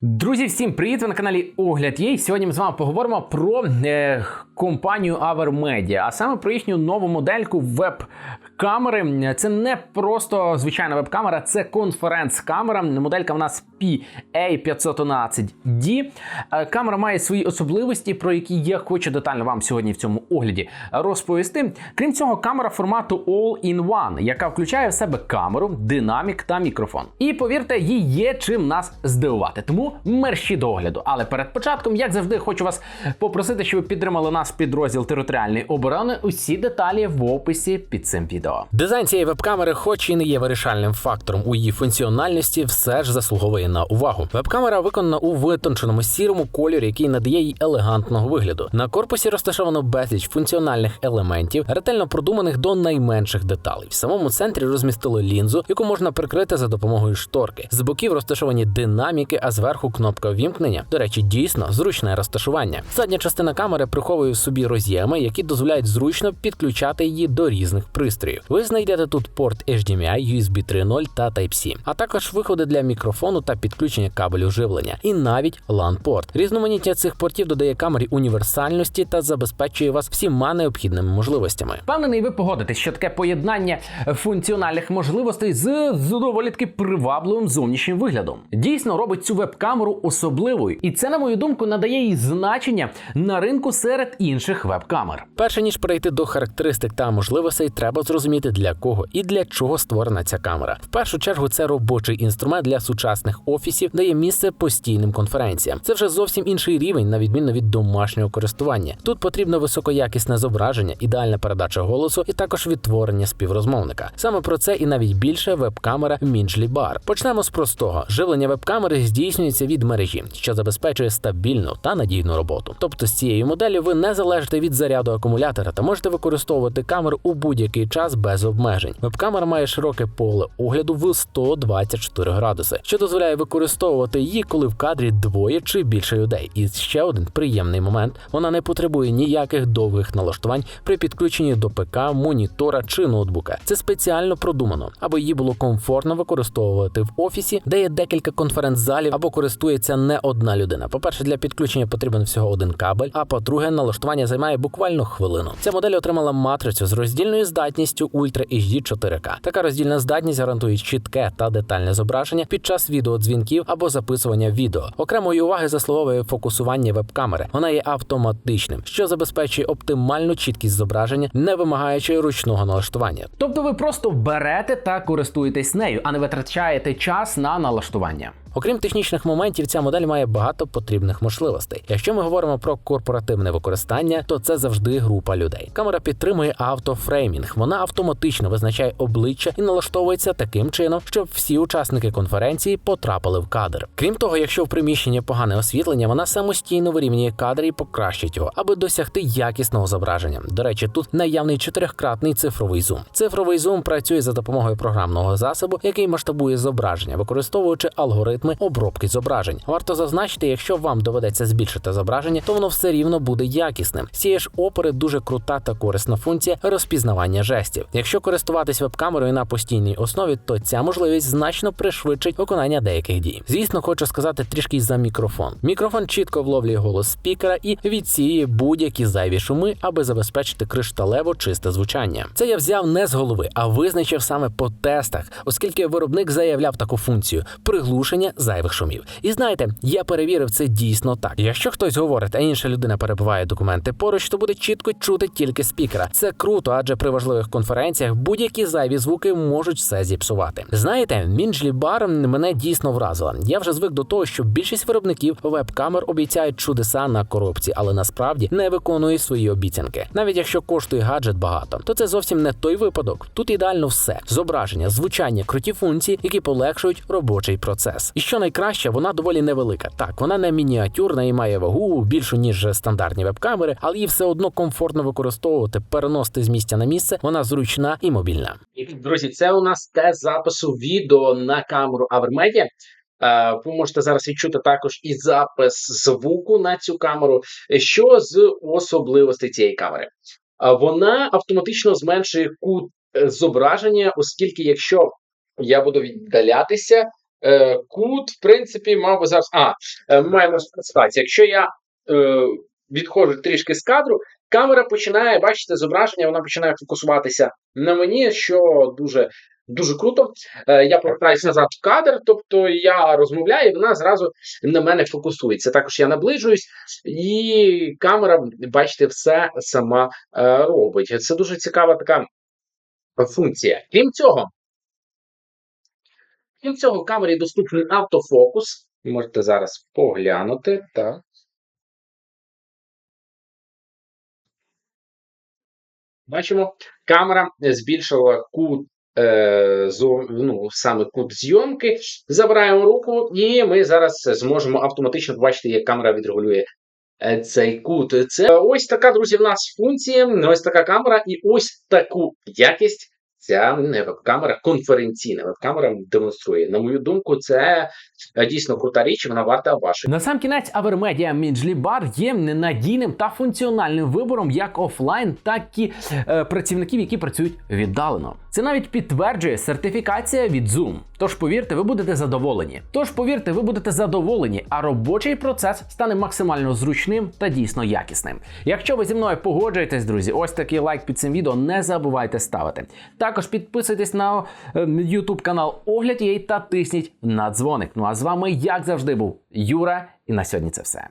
Друзі, всім привіт! Ви на каналі Огляд Є. Сьогодні ми з вами поговоримо про е, компанію Avermedia, а саме про їхню нову модельку веб-камери. Це не просто звичайна веб-камера, це конференц-камера. Моделька в нас PA511D. Е, Камера має свої особливості, про які я хочу детально вам сьогодні в цьому огляді розповісти. Крім цього, камера формату All-in-One, яка включає в себе камеру, динамік та мікрофон. І повірте, їй є чим нас здивувати. Тому мерщі до огляду. Але перед початком, як завжди, хочу вас попросити, щоб ви підтримали наш підрозділ територіальної оборони. Усі деталі в описі під цим відео. Дизайн цієї веб-камери, хоч і не є вирішальним фактором у її функціональності, все ж заслуговує на увагу. Веб-камера виконана у витонченому сірому кольорі, який надає їй елегантного вигляду. На корпусі розташовано безліч функціональних елементів, ретельно продуманих до найменших деталей. В самому центрі розмістили лінзу, яку можна прикрити за допомогою шторки. З боків розташовані динаміки, а зверху кнопка ввімкнення. До речі, дійсно зручне розташування. Задня частина камери приховує в собі роз'єми, які дозволяють зручно підключати її до різних пристроїв. Ви знайдете тут порт HDMI, USB 3.0 та Type-C, а також виходи для мікрофону та підключення кабелю живлення, і навіть LAN-порт. Різноманіття цих портів додає камері універсальності та забезпечує вас всіма необхідними можливостями. Впевнений, ви погодитесь, що таке поєднання функціональних можливостей з, з доволі таки привабливим зовнішнім виглядом. Дійсно робить цю веб-камеру особливою, і це, на мою думку, надає їй значення на ринку серед інших веб-камер. Перше ніж перейти до характеристик та можливостей, треба зрозуміти для кого і для чого створена ця камера. В першу чергу це робочий інструмент для сучасних офісів, дає місце постійним конференціям. Це вже зовсім інший рівень, на відміну від домашнього користування. Тут потрібно високоякісне зображення, ідеальна передача голосу і також відтворення співрозмовника. Саме про це і навіть більше веб-камера Minjli Bar. Почнемо з простого. Живлення веб-камери здійснюється від мережі, що забезпечує стабільну та надійну роботу. Тобто з цією моделлю ви не залежите від заряду акумулятора та можете використовувати камеру у будь-який час без обмежень. Веб-камера має широке поле огляду в 124 градуси, що дозволяє використовувати її, коли в кадрі двоє чи більше людей. І ще один приємний момент: вона не потребує ніяких довгих налаштувань при підключенні до ПК, монітора чи ноутбука. Це спеціально продумано, аби її було комфортно використовувати в офісі, де є декілька конференц-залів або користується не одна людина. По-перше, для підключення потрібен всього один кабель. А по-друге, налаштування займає буквально хвилину. Ця модель отримала матрицю з роздільною здатністю Ultra HD 4K. Така роздільна здатність гарантує чітке та детальне зображення під час відеодзвінків або записування відео. Окремої уваги заслуговує фокусування веб-камери. Вона є автоматичним, що забезпечує оптимальну чіткість зображення, не вимагаючи ручного налаштування. Тобто ви просто берете та користуєтесь нею, а не витрачаєте час на налаштування. Окрім технічних моментів, ця модель має багато потрібних можливостей. Якщо ми говоримо про корпоративне використання, то це завжди група людей. Камера підтримує автофреймінг. Вона автоматично визначає обличчя і налаштовується таким чином, щоб всі учасники конференції потрапили в кадр. Крім того, якщо в приміщенні погане освітлення, вона самостійно вирівнює кадр і покращить його, аби досягти якісного зображення. До речі, тут наявний чотирьохкратний цифровий зум. Цифровий зум працює за допомогою програмного засобу, який масштабує зображення, використовуючи алгоритми обробки зображень. Варто зазначити, якщо вам доведеться збільшити зображення, то воно все рівно буде якісним. Ж опери дуже крута та корисна функція розпізнавання жестів. Якщо користуватись веб-камерою на постійній основі, то ця можливість значно пришвидшить виконання деяких дій. Звісно, хочу сказати трішки за мікрофон. Мікрофон чітко вловлює голос спікера і відсіює будь-які зайві шуми, аби забезпечити кришталево чисте звучання. Це я взяв не з голови, а визначив саме по тестах, оскільки виробник заявляв таку функцію приглушення зайвих шумів. І знаєте, я перевірив це дійсно так. Якщо хтось говорить, а інша людина перебуває документи поруч, то буде чітко чути тільки спікера. Це круто, адже при важливих конференціях будь-які зайві звуки можуть все зіпсувати. Знаєте, Мінджлі Бар мене дійсно вразила. Я вже звик до того, що більшість виробників веб-камер обіцяють чудеса на коробці, але насправді не виконують свої обіцянки. Навіть якщо коштує гаджет багато, то це зовсім не той випадок. Тут ідеально все: зображення, звучання, круті функції, які полегшують робочий процес. І що найкраще, вона доволі невелика. Так, вона не мініатюрна і має вагу більшу ніж стандартні веб-камери, але її все одно комфортно використовувати, переносити з місця на місце. Вона зручна і мобільна. Друзі, це у нас тест запису відео на камеру Avermedia. Е, Ви можете зараз відчути також і запис звуку на цю камеру. Що з особливостей цієї камери? Е, Вона автоматично зменшує кут е, зображення, оскільки якщо я буду віддалятися, кут, в принципі, мав би зараз. А, е, ми маємо специфікацію. Якщо я е, відходжу трішки з кадру, камера починає, бачите, зображення, вона починає фокусуватися на мені, що дуже. Дуже круто. Е, я повертаюся назад в кадр, тобто я розмовляю, і вона зразу на мене фокусується. Також я наближуюсь, і камера, бачите, все сама е, робить. Це дуже цікава така функція. Крім цього, крім цього, в камері доступний автофокус. Можете зараз поглянути. Так. Бачимо, камера збільшила кут, е, зо, ну, саме кут зйомки. Забираємо руку, і ми зараз зможемо автоматично побачити, як камера відрегулює е, цей кут. Це ось така, друзі, в нас функція, ось така камера, і ось таку якість ця е, веб-камера, конференційна веб-камера демонструє. На мою думку, це е, дійсно крута річ, вона варта вашої. На сам кінець Midgley Bar є ненадійним та функціональним вибором як офлайн, так і е, працівників, які працюють віддалено. Це навіть підтверджує сертифікація від Zoom. Тож повірте, ви будете задоволені. Тож повірте, ви будете задоволені, а робочий процес стане максимально зручним та дійсно якісним. Якщо ви зі мною погоджуєтесь, друзі, ось такий лайк під цим відео не забувайте ставити. Також підписуйтесь на е, YouTube канал Огляд Єй та тисніть на дзвоник. Ну а з вами, як завжди, був Юра, і на сьогодні це все.